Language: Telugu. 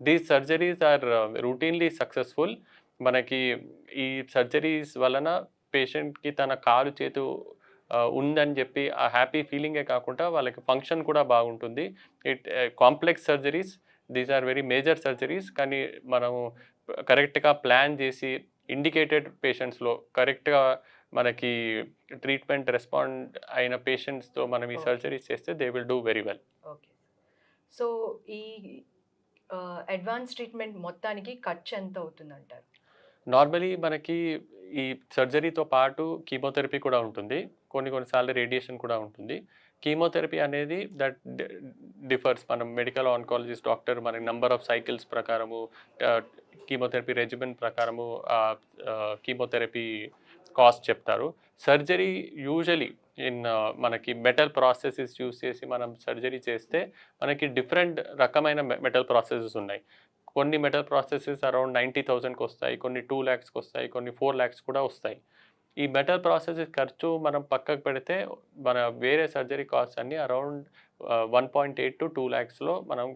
These surgeries are routinely successful మనకి ఈ సర్జరీస్ వలన పేషెంట్కి తన కాలు చేతు ఆ, ఉందని చెప్పి ఆ హ్యాపీ ఫీలింగే కాకుండా వాళ్ళకి ఫంక్షన్ కూడా బాగుంటుంది. It complex surgeries these are very major surgeries కానీ మనము కరెక్ట్గా ప్లాన్ చేసి ఇండికేటెడ్ పేషెంట్స్లో కరెక్ట్గా మనకి ట్రీట్మెంట్ రెస్పాండ్ అయిన పేషెంట్స్తో మనం ఈ. సర్జరీస్ చేస్తే they will do very well okay. So ఈ అడ్వాన్స్ ట్రీట్మెంట్ మొత్తానికి ఖర్చు ఎంత అవుతుంది అంటారు నార్మలీ మనకి ఈ సర్జరీతో పాటు కీమోథెరపీ కూడా ఉంటుంది. కొన్ని కొన్నిసార్లు రేడియేషన్ కూడా ఉంటుంది. కీమోథెరపీ అనేది దట్ డిఫర్స్ మనం మెడికల్ ఆన్కాలజిస్ట్ డాక్టర్ మనకి నంబర్ ఆఫ్ సైకిల్స్ ప్రకారము కీమోథెరపీ రెజిమెంట్ ప్రకారము కీమోథెరపీ కాస్ట్ చెప్తారు. సర్జరీ యూజువలీ ఇన్ మనకి మెటల్ ప్రాసెసెస్ యూస్ చేసి మనం సర్జరీ చేస్తే మనకి డిఫరెంట్ రకమైన మెటల్ ప్రాసెసెస్ ఉన్నాయి. కొన్ని మెటల్ ప్రాసెసెస్ అరౌండ్ నైంటీ థౌసండ్కి వస్తాయి కొన్ని టూ ల్యాక్స్కి వస్తాయి కొన్ని ఫోర్ ల్యాక్స్ కూడా వస్తాయి. ఈ మెటల్ ప్రాసెసెస్ ఖర్చు మనం పక్కకు పెడితే మన వేరే సర్జరీ కాస్ట్ అన్ని around one point eight to two ల్యాక్స్లో మనం